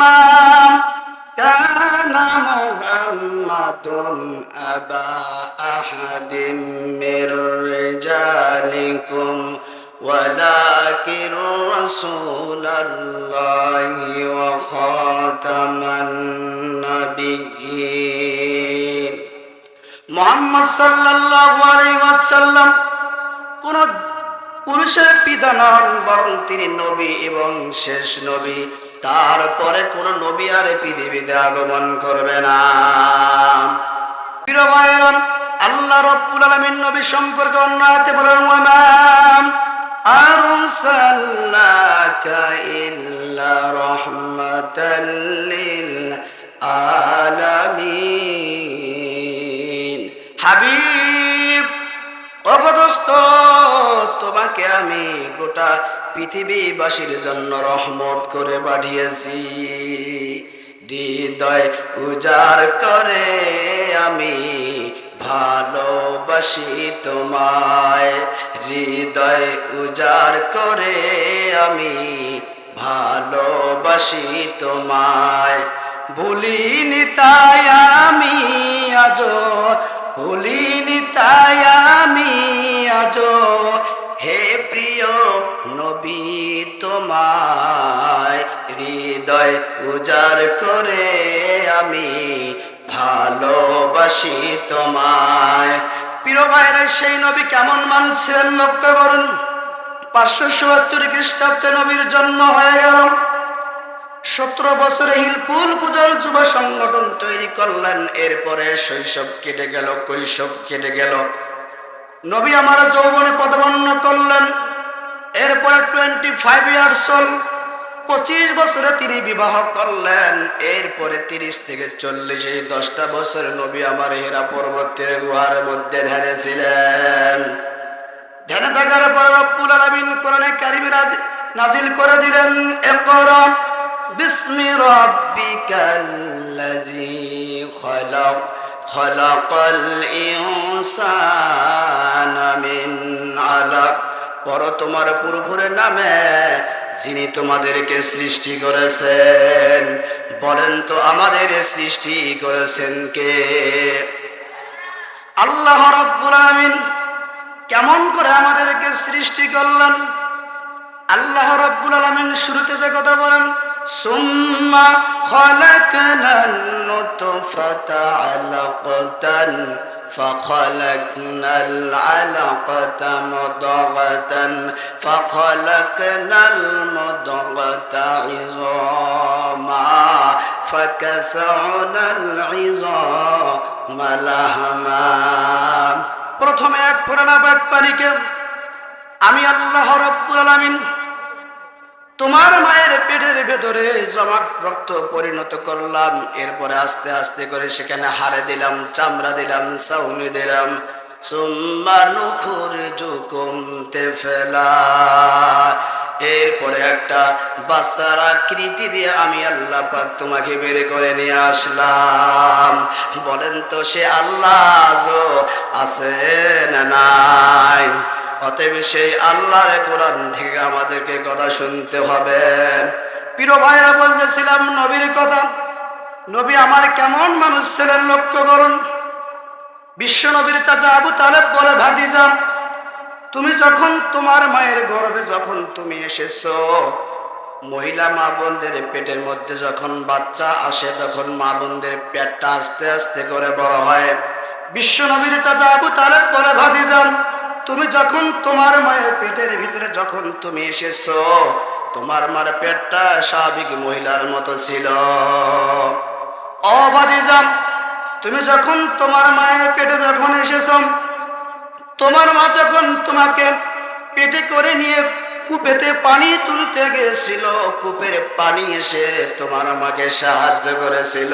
ما كان محمد أبا أحد من رجالكم ولكن رسول الله وخاتم النبيين মোহাম্মদ সাল্লাল্লাহু আলাইহি ওয়াসাল্লাম কোন পুরুষের পিতা নন বরং তিনি নবী এবং শেষ নবী তারপরে কোন নবী আর পৃথিবীতে আগমন করবে না। আল্লাহ রব্বুল আলামিন নবী সম্পর্কে অন্য আয়াতে বলেন, ওয়ামা আরসালনাকা ইল্লা রাহমাতাল লিল আলামিন। হাবিব অবদস্ত তোমাকে আমি গোটা পৃথিবীবাসীর জন্য রহমত করে পাঠিয়েছি। হৃদয় উজাড় করে আমি ভালোবাসি তোমায়। হৃদয় উজাড় করে আমি ভালোবাসি তোমায়। ভুলিনি তাই আমি আজ ভুলিনি তাই নবী তোমায় হৃদয় উজাড় করে আমি ভালোবাসি তোমায়। প্রিয় ভাইরা সেই নবী কেমন মানুষ ছিলেন লক্ষ্য করুন। পাঁচশো চুয়াত্তর খ্রিস্টাব্দে নবীর জন্ম হয়ে গেল। সতেরো বছরে হিলপুল পূজার যুব সংগঠন তৈরি করলেন। এরপরে শৈশব কেটে গেল, কৈশব কেটে গেল। নবী আমার যৌবনে পদবন্ন করলেন। এরপরে টোয়েন্টি ফাইভ ইয়ার্স হল পঁচিশ বছরে তিনি বিবাহ করলেন। এরপরে তিরিশ থেকে চল্লিশ, এই দশটা বছর নবী আমার হীরা পর্বতের গুহার মধ্যে ধ্যানেছিলেন ধ্যানে থাকার পর রব্বুল আলামিন কোরআনে কারিমে নাজি- নাজিল করে দিলেন, ইকরা বিসমি রাব্বিকাল্লাযী খলাক, খলাকাল ইনসানা মিন আলাক পর তোমার পূর্বপুরের নামে যিনি তোমাদেরকে সৃষ্টি করেছেন। বলেন তো আমাদের সৃষ্টি করেছেন কে? আল্লাহ রাব্বুল আলামিন কেমন করে আমাদেরকে সৃষ্টি করলেন? আল্লাহ রাব্বুল আলামিন শুরুতে যে কথা বলেন, সুম্মা খালাকনান নুতফাতা আলাকাতান فخلقنا العلقة مضغة فخلقنا المضغة عظاما فكسونا العظام لحما প্রথমে এক পুরানা পানিকে আমি আল্লাহ রব্বুল আলামিন তোমার মায়ের পেটের ভেতরে জমা রক্ত পরিণত করলাম। এরপরে আস্তে আস্তে করে সেখানে হারে দিলাম, চামড়া দিলাম সাউনি দিলাম। এরপরে একটা বাচ্চার আকৃতি দিয়ে আমি আল্লাহ পাক তোমাকে বের করে নিয়ে আসলাম। বলেন তো সে আল্লাহ আছে না নাই? অতএব সেই আল্লাহর কোরআন থেকে আমাদেরকে কথা শুনতে হবে। প্রিয় ভাইরা বলতেছিলাম নবীর কথা। নবী আমার কেমন মানুষ ছিলেন লক্ষ্য করুন। বিশ্ব নবীর চাচা আবু তালেব বলে, ভাতিজা, তুমি যখন তোমার মায়ের গর্ভে যখন তুমি এসেছ, মহিলা মা বোনদের পেটের মধ্যে যখন বাচ্চা আসে, তখন মা বোনদের পেটটা আস্তে আস্তে করে বড় হয়। বিশ্ব নবীর চাচা আবু তালেব বলে, ভাতিজা তুমি যখন তোমার মায়ের পেটের ভিতরে যখন তুমি এসেছ, তোমার মার পেটটা স্বাভাবিক মহিলার মতো ছিল। অবাদিজাম তুমি যখন তোমার মায়ের পেটে যখন এসেছ, তোমার মা যখন তোমাকে পেটে করে নিয়ে কূপেতে পানি তুলতে গেছিল, কূপের পানি এসে তোমার মাকে সাহায্য করেছিল।